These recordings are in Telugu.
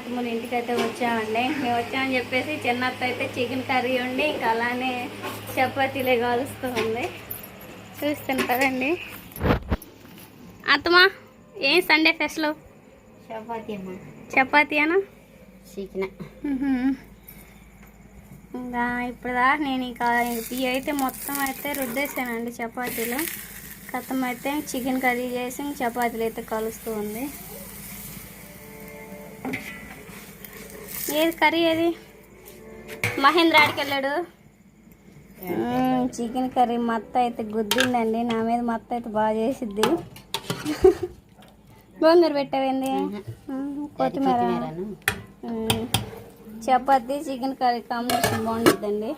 చిన్నత్త మూల ఇంటికి అయితే వచ్చామండి. మేము వచ్చామని చెప్పేసి చిన్నత్త అయితే చికెన్ కర్రీ ఉండి ఇంకా అలానే చపాతీలే కాలుస్తూ ఉంది చూస్తాను కదండి అత్తమా ఏం సండే ఫెస్ట్లో చపాతీ అమ్మ. చపాతీ అనా చికెన్ ఇంకా ఇప్పుడు నేను ఇక టీ అయితే మొత్తం అయితే రుద్దేశానండి చపాతీలు. కథం అయితే చికెన్ కర్రీ చేసి చపాతీలు అయితే కలుస్తూ ఉంది ఏది కర్రీ ఏది? మహేంద్ర ఆడికి వెళ్ళాడు. చికెన్ కర్రీ మత్త అయితే గుద్దిందండి. నా మీద మత్త అయితే బాగా చేసిద్ది. గోంగూర పెట్టావేంది? కొత్తిమీర. చపాతీ చికెన్ కర్రీ కాంబినేషన్ బాగుంటుందండి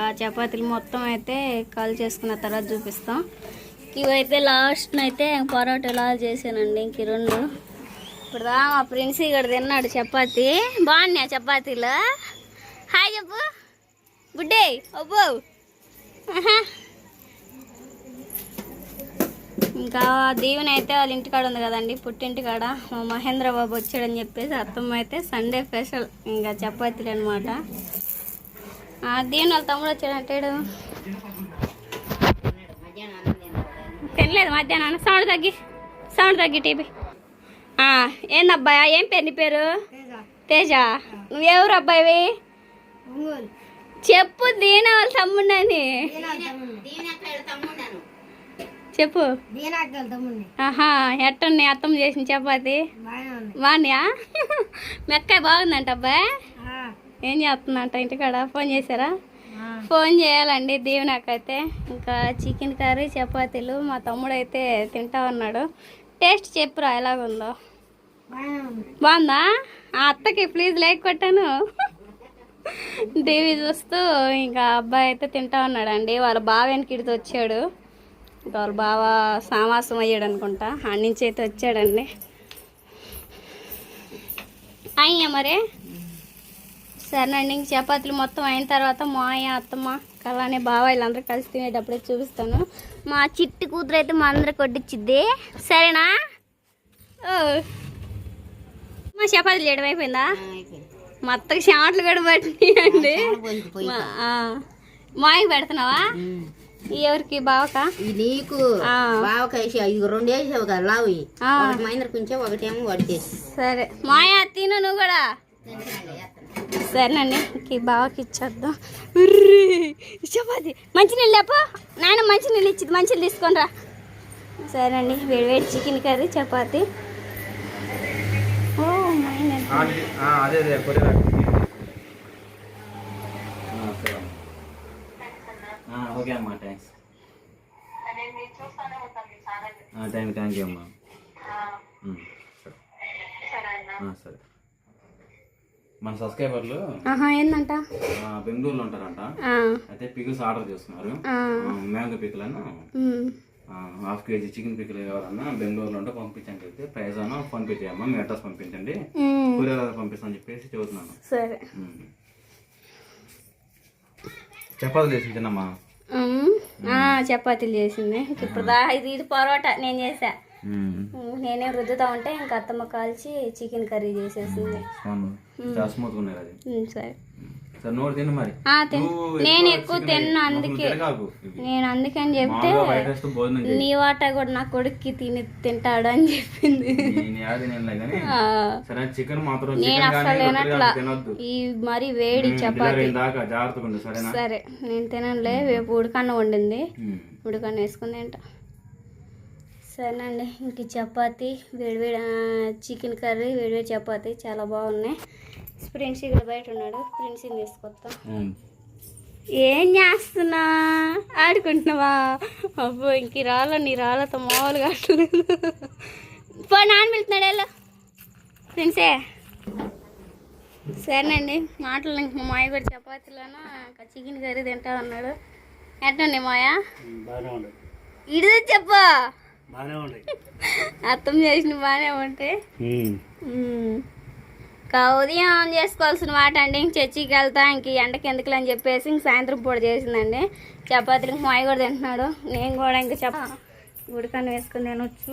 ఆ చపాతీలు మొత్తం అయితే కాల్ చేసుకున్న తర్వాత చూపిస్తాం. ఇవైతే లాస్ట్ అయితే పరోటా ఇలా చేశానండి ఇంక రెండు. ఇప్పుడు మా ప్రిన్స్ ఇక్కడ తిన్నాడు చపాతీ. బాగున్నాయి చపాతీలు? హాయ్ చెప్పు. గుడ్డే అబ్బో. ఇంకా దీవెన అయితే వాళ్ళ ఇంటికాడ ఉంది కదండి పుట్టింటికాడ. మా మహేంద్ర బాబు వచ్చాడని చెప్పేసి అత్తమ్మ అయితే సండే స్పెషల్ ఇంకా చపాతీలు అనమాట దీవెన వాళ్ళ తమ్ముడు వచ్చాడంటాడు తినలేదు మధ్యాహ్నం సౌండ్ తగ్గి సౌండ్ తగ్గి టీవీ. ఏందబ్బాయా ఏం పేరు నీ పేరు? తేజ. నువ్వెవరు అబ్బాయివి? చెప్పు దీన వాళ్ళ తమ్ముడు అని చెప్పు. ఆహా ఎట్టున్నాయి అత్తమ్మ చేసిన చపాతి? బాగున్నాయా మెక్కాయ బాగుందంట అబ్బాయి ఏం చేస్తుందంట ఇంటికాడ? ఫోన్ చేశారా? ఫోన్ చేయాలండి దీవెనకైతే. ఇంకా చికెన్ కర్రీ చపాతీలు. మా తమ్ముడు అయితే తింటా ఉన్నాడు. టేస్ట్ చెప్పురా ఎలాగుందో? బాగుందా? ఆ అత్తకి ప్లీజ్ లైక్ కొట్టాను. టీవీ చూస్తూ ఇంకా అబ్బాయి అయితే తింటా ఉన్నాడండి. వాళ్ళ బావ వెనకిడితో వచ్చాడు. ఇంకా వాళ్ళ బావ సామాసం అయ్యాడు అనుకుంటా. ఆడ నుంచి అయితే వచ్చాడండి. అయ్యా మరి? సరేనండి ఇంక చపాతీలు మొత్తం అయిన తర్వాత మా అయ్య అత్తమ్మ అలానే బావ వీళ్ళందరూ కలిసి తినేటప్పుడే చూపిస్తాను. మా చిట్టి కూతురు అయితే మా అందరికి కొట్టించిద్ది సరేనా? ఓ. మా చపాతీలు చేయడం అయిపోయిందా. మా అత్తకి షాట్లు కూడా పట్టినాయండి. మాయకి పెడుతున్నావా? ఎవరికి బావకా? నీకు. కలిసి ఇది రెండు వేసావు కదా లావి. ఒకటి మైనర్ కొంచెం ఒకటేమో వడికేసి సరే. మాయా తిను నువ్వు కూడా. సరేనండి ఈ బావకి ఇచ్చేద్దాం. చపాతి. మంచినీళ్ళు లేపో? నాయన మంచినీళ్ళు ఇచ్చింది మంచినీళ్ళు తీసుకొని రా. సరేనండి వేడి వేడి చికెన్ కర్రీ చపాతి. అదే అదే కొరియర్. ఓకే అమ్మా thanks thank you thank you అమ్మా. సరే. ఆ, సరే. మన సబ్స్క్రైబర్లు ఏందంట? ఆ, బెంగళూరులో ఉంటారంట. ఆ, అయితే పికిల్స్ ఆర్డర్ చేస్తున్నారు. ఆ, mango um, half KG chicken pickle కావాలన్నా బెంగళూరులో ఉంటే పంపించండి అయితే ప్రైస్ అన్న ఫోన్ పే చేయమ్మా మీ అడ్రస్ పంపించండి. కొరియర్ పంపిస్తాను చెప్పేసి చెబుతున్నాను. సరే. చపాతీలు ఆ, చపాతీలు చేసింది. ఇప్పుడు దా ఇది ఇది పరోటా నేను చేసా నేనే రుద్దుతా ఉంటే ఇంకా అత్తమ్మ కాల్చి చికెన్ కర్రీ చేసేసింది. సరే. నోరు తిను మరి. నేను ఎక్కువ తిన్ను అందుకే. నేను అందుకని చెప్తే. నీ వాటా కూడా నా కొడుక్కి తిని తింటాడు అని చెప్పింది. నేను అసలు తినట్లా. ఈ మరి వేడి చపాతి. సరే నేను తినలే రేపు ఉడకన్న వండింది. ఉడకన్న వేసుకుని తింటా. సరేనండి ఇంక చపాతి వేడివేడి చికెన్ కర్రీ వేడివేడి చపాతి చాలా బాగున్నాయి. ప్రిన్స్ ఇక్కడ బయట ఉన్నాడు. ప్రిన్స్ని తీసుకొస్తా. ఏం చేస్తున్నా? ఆడుకుంటున్నావా? అబ్బో ఇంక ఈ రాళ్ళ నీ రాళ్ళతో మామూలుగా ఆడలేదు. పో నాన్న వెళ్తున్నాడు వెళ్ళు. ఫ్రెండ్సే సరేనండి మాటలు ఇంక మా మాయ కూడా చపాతీలోనూ? ఇంకా చికెన్ కర్రీ తింటా ఉన్నాడు. ఎట్టండి మాయ ఇడి చెప్పు. అర్థం చేసిన బాగానే ఉంటాయి. ఇంకా ఉదయం చేసుకోవాల్సిన వాటి అండి ఇంక చర్చికి వెళ్తా ఇంక ఎండకి ఎందుకులు అని చెప్పేసి ఇంక సాయంత్రం పూట చేసిందండి. చపాతీలు ఇంక మాయ కూడా తింటున్నాడు. నేను కూడా ఇంక చెప్ప ఉడకని వేసుకుని తినొచ్చు.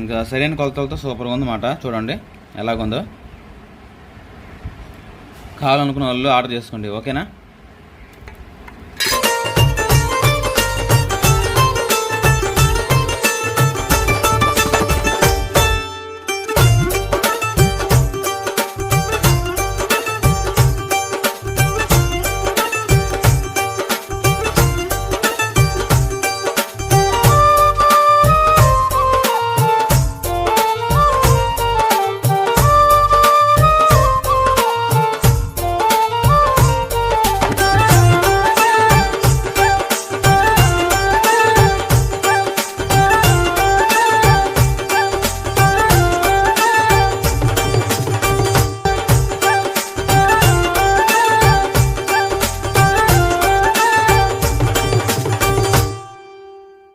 ఇంకా సరైన కొలతలతో సూపర్గా ఉందన్నమాట చూడండి ఎలాగుందో. కావాలనుకున్న వాళ్ళు ఆర్డర్ చేసుకోండి ఓకేనా?